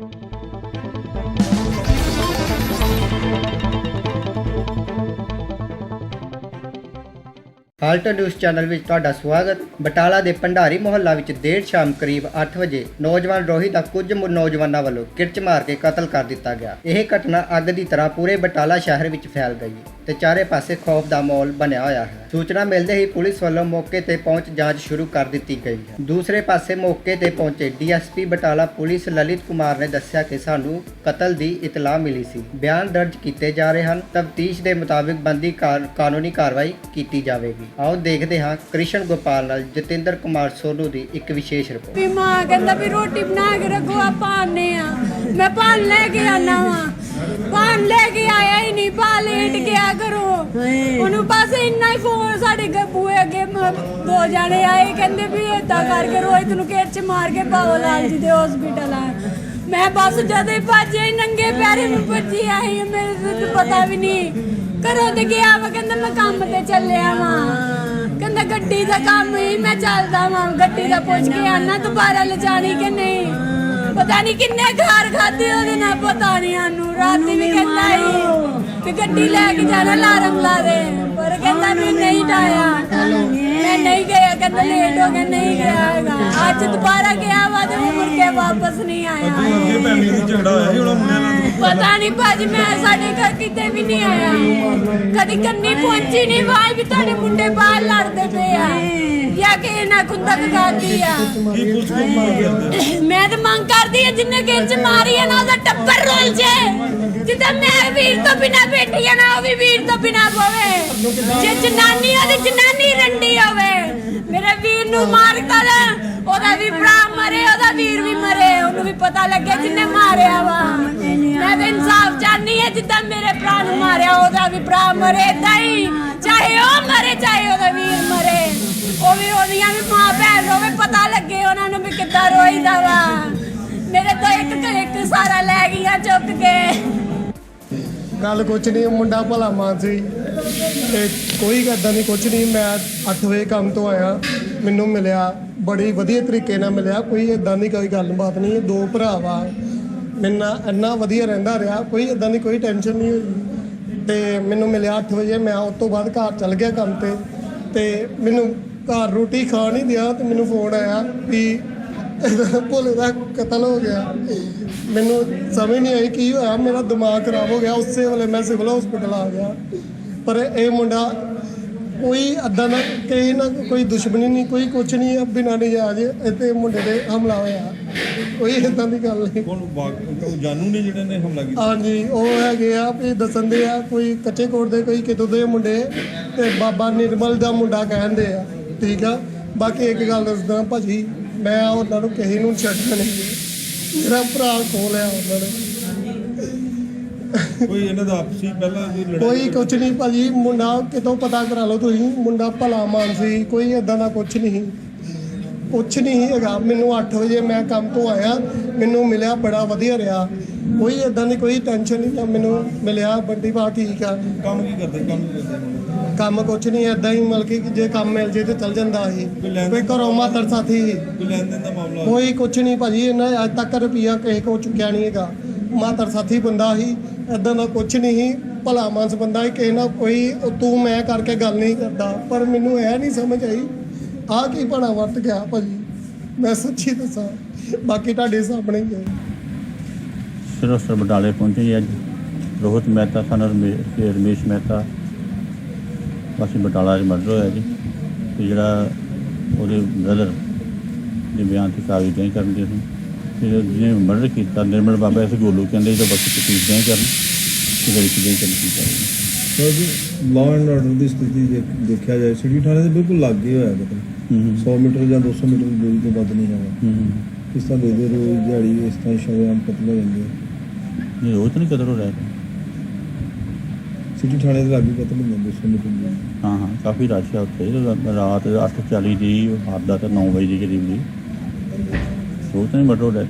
thank you Halat news channel ਵਿੱਚ ਤੁਹਾਡਾ ਸਵਾਗਤ। ਬਟਾਲਾ ਦੇ ਭੰਡਾਰੀ ਮੁਹੱਲਾ ਵਿੱਚ ਦੇਰ ਸ਼ਾਮ ਕਰੀਬ 8 ਵਜੇ ਨੌਜਵਾਨ ਰੋਹੀ ਦਾ ਕੁਝ ਨੌਜਵਾਨਾਂ ਵੱਲੋਂ ਕਿਰਚ ਮਾਰ ਕੇ ਕਤਲ ਕਰ ਦਿੱਤਾ ਗਿਆ। ਇਹ ਘਟਨਾ ਅੱਗ ਦੀ ਤਰ੍ਹਾਂ ਪੂਰੇ ਬਟਾਲਾ ਸ਼ਹਿਰ ਵਿੱਚ ਫੈਲ ਗਈ ਤੇ ਚਾਰੇ ਪਾਸੇ ਖੌਫ ਦਾ ਮਾਹੌਲ ਬਣਿਆ ਹੋਇਆ ਹੈ। ਸੂਚਨਾ ਮਿਲਦੇ ਹੀ ਪੁਲਿਸ ਵੱਲੋਂ ਮੌਕੇ ਤੇ ਪਹੁੰਚ ਜਾਂਚ ਸ਼ੁਰੂ ਕਰ ਦਿੱਤੀ ਗਈ ਹੈ। ਦੂਸਰੇ ਪਾਸੇ ਮੌਕੇ ਤੇ ਪਹੁੰਚੇ ਡੀਐਸਪੀ ਬਟਾਲਾ ਪੁਲਿਸ ਲਲਿਤ ਕੁਮਾਰ ਨੇ ਦੱਸਿਆ ਕਿ ਸਾਨੂੰ ਕਤਲ ਦੀ ਇਤਲਾਹ ਮਿਲੀ ਸੀ। ਬਿਆਨ ਦਰਜ ਕੀਤੇ ਜਾ ਰਹੇ ਹਨ। ਤਫਤੀਸ਼ ਦੇ ਮੁਤਾਬਿਕ ਬੰਦੀ ਕਾਰ- ਕਾਨੂੰਨੀ ਕਾਰਵਾਈ ਕੀਤੀ ਜਾਵੇਗੀ। ਆਓ ਦੇਖਦੇ ਹਾਂ ਕ੍ਰਿਸ਼ਨ ਗੋਪਾਲ ਨਾਲ ਜਤਿੰਦਰ ਕੁਮਾਰ ਸੋਨੂ ਦੀ ਇੱਕ ਵਿਸ਼ੇਸ਼ ਰਿਪੋਰਟ ਵੀ ਮਾਂ ਕਹਿੰਦਾ ਵੀ ਰੋਟੀ ਬਣਾ ਕੇ ਰੱਖੋ ਆਪਾਂ ਆਨੇ ਆ ਮੈਂ ਪਾਨ ਲੈ ਕੇ ਆਣਾ ਵਾ। ਪਾਨ ਲੈ ਕੇ ਆਇਆ ਹੀ ਨਹੀਂ ਪਾ ਲੇਟ ਗਿਆ ਕਰੋ। ਉਹਨੂੰ ਬਸ ਇੰਨਾ ਹੀ ਫੋਨ ਸਾਡੇ ਗੱਬੂਏ ਅੱਗੇ ਦੋ ਜਾਣੇ ਆਏ ਕਹਿੰਦੇ ਵੀ ਏਦਾਂ ਕਰਕੇ ਰੋਹਿਤ ਨੂੰ ਗੇਟ 'ਚ ਮਾਰ ਕੇ ਪਾਓ ਲਾਲ ਜੀ ਦੇ ਹਸਪੀਟਲ ਆ। ਮੈਂ ਬਸ ਜਦੇ ਭੱਜੇ ਨੰਗੇ ਪੈਰੇ ਨੂੰ ਭੱਜੀ ਆਈ ਮੇਰੇ ਤੇ ਪਤਾ ਵੀ ਨਹੀਂ। ਘਰੋਂ ਤੇ ਗਿਆ ਵਾ ਕਹਿੰਦਾ ਮੈਂ ਕੰਮ ਤੇ ਚੱਲਿਆ ਵਾਂ। ਕਹਿੰਦਾ ਗੱਡੀ ਦਾ ਕੰਮ ਹੀ ਮੈਂ ਚੱਲਦਾ ਵਾਂ ਗੱਡੀ ਦਾ ਪੁੱਛ ਕੇ ਆਣਾ ਦੁਬਾਰਾ ਲਿਜਾਣੀ ਕਿ ਨਹੀਂ। ਪਤਾ ਨਹੀਂ ਕਿੰਨੇ ਘਰ ਖਾਦੇ ਉਹਦੇ ਨਾਲ ਪਤਾ ਨਹੀਂ ਆਨੂੰ ਰਾਤੀ ਵੀ ਕਹਿੰਦਾ ਹੀ ਕਿ ਗੱਡੀ ਲੈ ਕੇ ਜਾਣਾ ਲਾਰਮ ਲਾ ਦੇ। ਪਰ ਕਹਿੰਦਾ ਮੈਂ ਨਹੀਂ ਡਾਇਆ ਮੈਂ ਨਹੀਂ ਗਿਆ ਕਹਿੰਦਾ ਲੇਟ ਹੋ ਗਿਆ ਨਹੀਂ ਗਿਆ ਹੈਗਾ। ਅੱਜ ਦੁਬਾਰਾ ਗਿਆ ਵਾ ਤੇ ਉਹ ਮੁੜ ਕੇ ਵਾਪਸ ਨਹੀਂ ਆਇਆ। ਅੱਗੇ ਫੈਮਿਲੀ ਦੀ ਝਗੜਾ ਹੋਇਆ ਸੀ ਉਹਨਾਂ ਮੁੰਡਿਆਂ ਨਾਲ ਪਤਾ ਨਹੀਂ ਭਾਜੀ ਮੈਂ ਸਾਡੇ ਘਰ ਕਿਤੇ ਵੀ ਨਹੀਂ ਆਇਆ। ਕਦੀ ਕੰਨੀ ਪਹੁੰਚੀ ਨਹੀਂ ਵਾਈ ਵੀ ਤੁਹਾਡੇ ਮੁੰਡੇ ਬਾਹਰ ਲੜਦੇ ਪਏ ਆ। ਜਾਂ ਕਿ ਇਹਨਾਂ ਕੁੰਦਕ ਕਰਦੀ ਆ। ਕੀ ਪੁਲਿਸ ਕੋਲ ਮੰਗ ਕਰਦੇ ਮੈਂ ਤਾਂ ਮੰਗ ਕਰਦੀ ਆ ਜਿੰਨੇ ਗੇਰ ਚ ਮਾਰੀ ਆ ਨਾ ਉਹਦਾ ਟੱਬਰ ਰੋਲ ਜੇ। ਜਿੱਦਾਂ ਮੈਂ ਵੀਰ ਤੋਂ ਬਿਨਾ ਬੈਠੀ ਆ ਨਾ ਉਹ ਵੀ ਵੀਰ ਤੋਂ ਬਿਨਾ ਪਵੇ ਜੇ ਜਨਾਨੀ ਉਹਦੀ ਜਨਾਨੀ ਰੰਡੀ ਹੋਵੇ ਮੇਰੇ ਵੀਰ ਨੂੰ ਮਾਰ ਕਰ ਉਹਦਾ ਵੀ ਭਰਾ ਮਰੇ ਉਹਦਾ ਵੀਰ ਵੀ ਮਰੇ ਉਹਨੂੰ ਵੀ ਪਤਾ ਲੱਗੇ ਜਿੰਨੇ ਮਾਰਿਆ ਵਾ। ਜਿੱਦਾਂ ਮੇਰੇ ਭਰਾ ਨੂੰ ਮਾਰਿਆ, ਉਹਦਾ ਵੀ ਭਰਾ ਮਰੇ ਏਦਾਂ ਹੀ। ਚਾਹੇ ਉਹ ਮਰੇ, ਚਾਹੇ ਉਹਦਾ ਵੀਰ ਮਰੇ। ਉਹ ਵੀ ਉਹਦੀਆਂ ਵੀ ਮਾਂ ਭੈਣ ਰੋਵੇ ਪਤਾ ਲੱਗੇ, ਉਹਨਾਂ ਨੂੰ ਵੀ ਕਿੱਦਾਂ ਰੋਈਦਾ ਵਾ। ਮੇਰੇ ਤੋਂ ਇੱਕ ਤੋਂ ਸਾਰਾ ਲੈ ਗਈਆਂ ਚੁੱਕ ਕੇ। ਗੱਲ ਕੁਛ ਨਹੀਂ ਮੁੰਡਾ ਭਲਾ ਮਾਨ ਸੀ। ਤੇ ਕੋਈ ਏਦਾਂ ਨਹੀਂ ਕੁਛ ਨਹੀਂ, ਮੈਂ 8 ਵਜੇ ਕੰਮ ਤੋਂ ਆਇਆ। ਮੈਨੂੰ ਮਿਲਿਆ, ਬੜੀ ਵਧੀਆ ਤਰੀਕੇ ਨਾਲ ਮਿਲਿਆ। ਕੋਈ ਏਦਾਂ ਦੀ ਕੋਈ ਗੱਲਬਾਤ ਨਹੀਂ ਇਹ ਦੋ ਭਰਾ ਵਾ। ਮੇਰੇ ਇੰਨਾ ਵਧੀਆ ਰਹਿੰਦਾ ਰਿਹਾ, ਕੋਈ ਏਦਾਂ ਦੀ ਕੋਈ ਟੈਨਸ਼ਨ ਨਹੀਂ ਹੋਈ। ਤੇ ਮੈਨੂੰ ਮਿਲਿਆ 8 ਵਜੇ, ਮੈਂ ਉਸ ਤੋਂ ਬਾਅਦ ਘਰ ਚੱਲ ਗਿਆ ਕੰਮ ਤੇ। ਤੇ ਮੈਨੂੰ ਘਰ ਰੋਟੀ ਖਾ ਨਹੀਂ ਦਿਆ ਤੇ ਮੈਨੂੰ ਫੋਨ ਆਇਆ ਵੀ ਇਹਦਾ ਭੋਲੇ ਦਾ ਕਤਲ ਹੋ ਗਿਆ। ਮੈਨੂੰ ਸਮਝ ਨਹੀਂ ਆਈ ਕੀ ਹੋਇਆ, ਮੇਰਾ ਦਿਮਾਗ ਖਰਾਬ ਹੋ ਗਿਆ। ਉਸੇ ਵੇਲੇ ਮੈਂ ਸਿਵਲ ਹਸਪੀਟਲ ਆ ਗਿਆ। ਪਰ ਇਹ ਮੁੰਡਾ ਕੋਈ ਅੱਦਾਂ ਦਾ ਕਿਸੇ ਨਾਲ ਕੋਈ ਦੁਸ਼ਮਣੀ ਨਹੀਂ ਕੋਈ ਕੁਛ ਨਹੀਂ ਆ ਬਿਨਾਂ ਨਜਾਇਜ਼ ਇੱਥੇ ਮੁੰਡੇ ਤੇ ਹਮਲਾ ਹੋਇਆ। ਕੋਈ ਇਦਾਂ ਦੀ ਗੱਲ ਨਹੀਂ। ਕੋਣ ਬਾਗ ਉਹ ਜਾਨੂ ਨੇ ਜਿਹੜੇ ਨੇ ਹਮਲਾ ਕੀਤਾ? ਹਾਂਜੀ ਉਹ ਹੈਗੇ ਆ ਵੀ ਦੱਸਣ ਦੇ ਆ ਕੋਈ ਕੱਚੇ ਕੋਟ ਦੇ ਕੋਈ ਕਿਤੋਂ ਦੇ ਮੁੰਡੇ ਤੇ ਬਾਬਾ ਨਿਰਮਲ ਦਾ ਮੁੰਡਾ ਕਹਿੰਦੇ ਆ ਠੀਕ ਆ? ਬਾਕੀ ਇੱਕ ਗੱਲ ਦੱਸਦਾ ਭਾਜੀ ਮੈਂ ਉਹਨਾਂ ਨੂੰ ਕਿਸੇ ਨੂੰ ਛੱਡਣਾ ਨਹੀਂ। ਮੇਰਾ ਭਰਾ ਕੋਲ ਆ ਉਹਨਾਂ ਨੇ। ਕੋਈ ਇਹਨਾਂ ਦਾ ਆਪਸੀ ਪਹਿਲਾਂ ਕੋਈ ਲੜਾਈ ਕੋਈ ਕੁਛ ਨਹੀਂ ਭਾਜੀ ਮੁੰਡਾ ਕਿਤੋਂ ਪਤਾ ਕਰਾ ਲਓ ਤੁਸੀਂ ਮੁੰਡਾ ਭਲਾ ਮਾਨ ਸੀ ਕੋਈ ਇਦਾਂ ਦਾ ਕੁਛ ਨਹੀਂ। ਕੁਛ ਨਹੀਂ ਹੈਗਾ। ਮੈਨੂੰ 8 ਵਜੇ ਮੈਂ ਕੰਮ ਤੋਂ ਆਇਆ ਮੈਨੂੰ ਮਿਲਿਆ ਬੜਾ ਵਧੀਆ ਰਿਹਾ। ਕੋਈ ਇਦਾਂ ਦੀ ਕੋਈ ਟੈਨਸ਼ਨ ਨਹੀਂ ਮੈਨੂੰ ਮਿਲਿਆ ਬੰਦੀ ਬਾ ਠੀਕ ਆ। ਕੰਮ ਕੀ ਕਰਦੇ? ਕੰਮ ਕੀ ਕਰਦੇ? ਮੁੰਡੇ? ਕੰਮ ਕੁਛ ਨਹੀਂ ਇਦਾਂ ਹੀ ਮਤਲਬ ਕਿ ਜੇ ਕੰਮ ਮਿਲ ਜੇ ਤੇ ਚੱਲ ਜਾਂਦਾ ਸੀ। ਕੋਈ ਘਰੋਂ ਮਾਤਰ ਸਾਥੀ। ਸੀ। ਕੋਈ ਲੈਣ ਦੇਣ ਦਾ ਮਾਮਲਾ? ਕੋਈ ਕੁਛ ਨਹੀਂ ਭਾਜੀ ਇਹਨਾਂ ਅੱਜ ਤੱਕ ਰੁਪਈਆ ਕਿਸੇ ਕੋ ਚੁੱਕਿਆ ਨਹੀਂ ਹੈਗਾ। ਮਾਤਰ ਸਾਥੀ ਬੰਦਾ ਸੀ ਇਦਾਂ ਦਾ ਕੁਛ ਨਹੀਂ ਸੀ। ਭਲਾ ਮਾਨਸ ਬੰਦਾ ਸੀ, ਕਿਸੇ ਨਾਲ ਕੋਈ ਤੂੰ ਮੈਂ ਕਰਕੇ ਗੱਲ ਨਹੀਂ ਕਰਦਾ। ਪਰ ਮੈਨੂੰ ਇਹ ਨਹੀਂ ਸਮਝ ਆਈ, ਆਹ ਕੀ ਭਣਾ ਵਰਤ ਗਿਆ ਭਾਜੀ? ਮੈਂ ਸੱਚੀ ਦੱਸਾਂ, ਬਾਕੀ ਤੁਹਾਡੇ ਸਾਹਮਣੇ ਹੀ ਹੈ। ਸਿਰੋਂ ਸਰ ਬਟਾਲੇ ਪਹੁੰਚੇ ਜੀ ਅੱਜ। ਰੋਹਿਤ ਮਹਿਤਾ, ਸਨ ਰਮੇ- ਰਮੇਸ਼ ਮਹਿਤਾ। ਵਾਸੀ ਬਟਾਲਾ 'ਚ ਮਰਡਰ ਹੋਇਆ ਜੀ। ਤੇ ਜਿਹੜਾ ਉਹਦੇ ਬ੍ਰਦਰ ਦੇ ਬਿਆਨ ਤੇ ਕਾਗਜ਼ ਨਹੀਂ ਕਰਨ ਦੇ ਸੀ ਜਿਹਨੇ ਮਰਡਰ ਕੀਤਾ, ਨਿਰਮਲ ਬਾਬਾ ਇਸ ਗੋਲੂ ਕਹਿੰਦੇ ਇਹਦਾ ਬਸ ਤਕਲੀਫ ਨਹੀਂ ਕਰਨ। ਜਿਹੜੀ ਕਿਤੇ ਚਾਹੀਦਾ ਸਰ ਜੀ ਲਾਅ ਐਂਡ ਆਰਡਰ ਦੀ ਸਥਿਤੀ ਜੇ ਦੇਖਿਆ ਜਾਏ ਸਿਟੀ ਥਾਣੇ ਦੇ ਬਿਲਕੁਲ ਲਾਗੇ ਹੋਇਆ ਕਤਲ ਹੂੰ 100 ਮੀਟਰ ਜਾਂ 200 ਮੀਟਰ ਦੀ ਦੂਰੀ ਤੋਂ ਵੱਧ ਨਹੀਂ ਹੈਗਾ ਹੂੰ ਹੂੰ ਇਸ ਤਰ੍ਹਾਂ ਦੇ ਦੇ ਰੋਜ਼ ਦਿਹਾੜੀ ਇਸ ਤਰ੍ਹਾਂ ਸ਼ਰੇਆਮ ਕਤਲ ਹੋ ਜਾਂਦੇ। ਨਹੀਂ ਰੋਜ਼ ਨਹੀਂ ਕਦਰ ਹੋ ਰਿਹਾ। ਸਿਟੀ ਥਾਣੇ ਦੇ ਲਾਗੇ ਕਤਲ ਹੁੰਦੇ 200 ਮੀਟਰ ਦੀ। ਹਾਂ ਹਾਂ ਕਾਫੀ ਰਸ਼ ਆ ਉੱਥੇ। ਰਾਤ 8:40 ਦੀ ਰਾਤ ਦਾ ਤਾਂ 9 ਵਜੇ ਦੇ ਕਰੀਬ ਦੀ। ਰੋਜ਼ ਨਹੀਂ ਮਰਡਰ ਹੋ ਰਿਹਾ